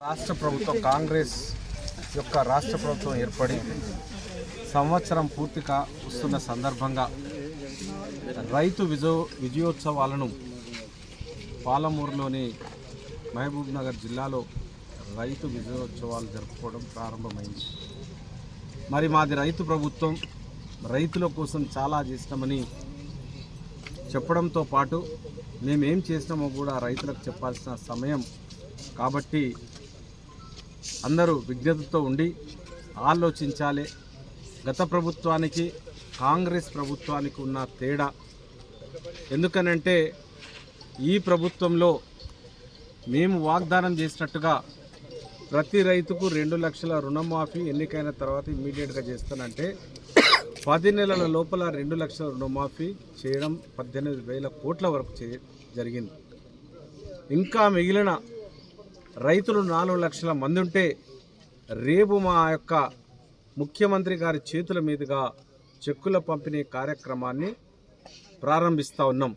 రాష్ట్ర ప్రభుత్వం కాంగ్రెస్ యొక్క రాష్ట్ర ప్రభుత్వం ఏర్పడి సంవత్సరం పూర్తిగా వస్తున్న సందర్భంగా రైతు విజో విజయోత్సవాలను పాలమూరులోని మహబూబ్ నగర్ జిల్లాలో రైతు విజయోత్సవాలు జరుపుకోవడం ప్రారంభమైంది. మరి మాది రైతు ప్రభుత్వం రైతుల కోసం చాలా చేసినామని చెప్పడంతో పాటు మేమేం చేసినామో కూడా రైతులకు చెప్పాల్సిన సమయం కాబట్టి అందరూ విజ్ఞతతో ఉండి ఆలోచించాలి. గత ప్రభుత్వానికి కాంగ్రెస్ ప్రభుత్వానికి ఉన్న తేడా ఎందుకనంటే ఈ ప్రభుత్వంలో మేము వాగ్దానం చేసినట్టుగా ప్రతి రైతుకు రెండు లక్షల రుణమాఫీ ఎన్నికైన తర్వాత ఇమ్మీడియట్గా చేస్తానంటే పది నెలల లోపల రెండు లక్షల రుణమాఫీ చేయడం పద్దెనిమిది వేల కోట్ల వరకు చే జరిగింది. ఇంకా మిగిలిన రైతులు నాలుగు లక్షల మంది ఉంటే రేపు మా యొక్క ముఖ్యమంత్రి గారి చేతుల మీదుగా చెక్కుల పంపిణీ కార్యక్రమాన్ని ప్రారంభిస్తూ ఉన్నాం.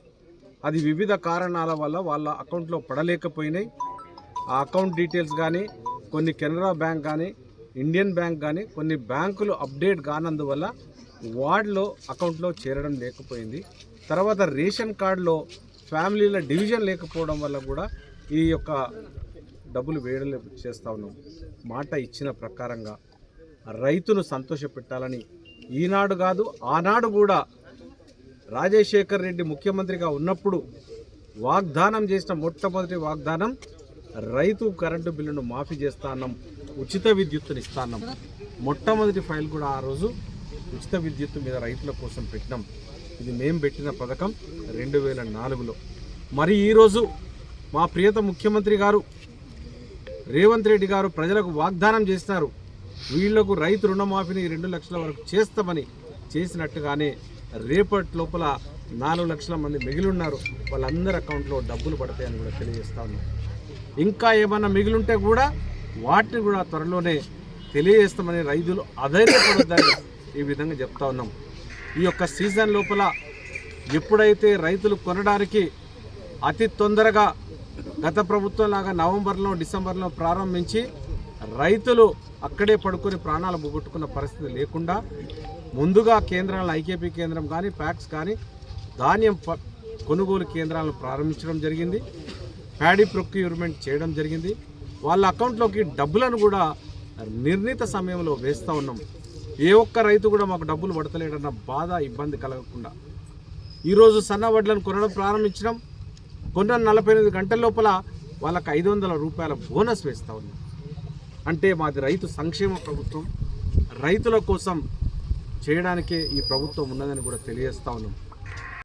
అది వివిధ కారణాల వల్ల వాళ్ళ అకౌంట్లో పడలేకపోయినాయి. ఆ అకౌంట్ డీటెయిల్స్ కానీ కొన్ని కెనరా బ్యాంక్ కానీ ఇండియన్ బ్యాంక్ కానీ కొన్ని బ్యాంకులు అప్డేట్ కానందువల్ల వార్డులో అకౌంట్లో చేరడం లేకపోయింది. తర్వాత రేషన్ కార్డులో ఫ్యామిలీల డివిజన్ లేకపోవడం వల్ల కూడా ఈ యొక్క డబ్బులు వేయడం చేస్తూ ఉన్నాం. మాట ఇచ్చిన ప్రకారంగా రైతును సంతోషపెట్టాలని ఈనాడు కాదు ఆనాడు కూడా రాజశేఖర్ రెడ్డి ముఖ్యమంత్రిగా ఉన్నప్పుడు వాగ్దానం చేసిన మొట్టమొదటి వాగ్దానం రైతు కరెంటు బిల్లును మాఫీ చేస్తా అన్నాం ఉచిత విద్యుత్తుని ఇస్తా అన్నాం. మొట్టమొదటి ఫైల్ కూడా ఆ రోజు ఉచిత విద్యుత్తు మీద రైతుల కోసం పెట్టినాం. ఇది మేము పెట్టిన పథకం రెండు వేల నాలుగులో. మరి ఈరోజు మా ప్రియత ముఖ్యమంత్రి గారు రేవంత్ రెడ్డి గారు ప్రజలకు వాగ్దానం చేస్తారు. వీళ్ళకు రైతు రుణమాఫీని రెండు లక్షల వరకు చేస్తామని చేసినట్టుగానే రేపటి లోపల నాలుగు లక్షల మంది మిగిలి ఉన్నారు వాళ్ళందరి అకౌంట్లో డబ్బులు పడతాయని కూడా తెలియజేస్తా ఉన్నాం. ఇంకా ఏమన్నా మిగిలింటే కూడా వాటిని కూడా త్వరలోనే తెలియజేస్తామని రైతులు అధైర్యపడొద్దని ఈ విధంగా చెప్తా ఉన్నాం. ఈ యొక్క సీజన్ లోపల ఎప్పుడైతే రైతులు కొనడానికి అతి తొందరగా గత ప్రభుత్వం లాగా నవంబర్లో డిసెంబర్లో ప్రారంభించి రైతులు అక్కడే పడుకొని ప్రాణాలు పోగొట్టుకున్న పరిస్థితి లేకుండా ముందుగా కేంద్రాలను ఐకేపీ కేంద్రం కానీ ప్యాక్స్ కానీ ధాన్యం ప- కొనుగోలు కేంద్రాలను ప్రారంభించడం జరిగింది. ప్యాడీ ప్రొక్యూర్మెంట్ చేయడం జరిగింది. వాళ్ళ అకౌంట్లోకి డబ్బులను కూడా నిర్ణీత సమయంలో వేస్తూ ఉన్నాం. ఏ ఒక్క రైతు కూడా మాకు డబ్బులు పడతలేడన్న బాధ ఇబ్బంది కలగకుండా. ఈరోజు సన్న వడ్లను కొనడం ప్రారంభించడం కొన్న నలభై ఎనిమిది గంటల లోపల వాళ్ళకి ఐదు వందల రూపాయల బోనస్ వేస్తూ ఉన్నాం అంటే మాది రైతు సంక్షేమ ప్రభుత్వం. రైతుల కోసం చేయడానికే ఈ ప్రభుత్వం ఉన్నదని కూడా తెలియజేస్తా ఉన్నాం.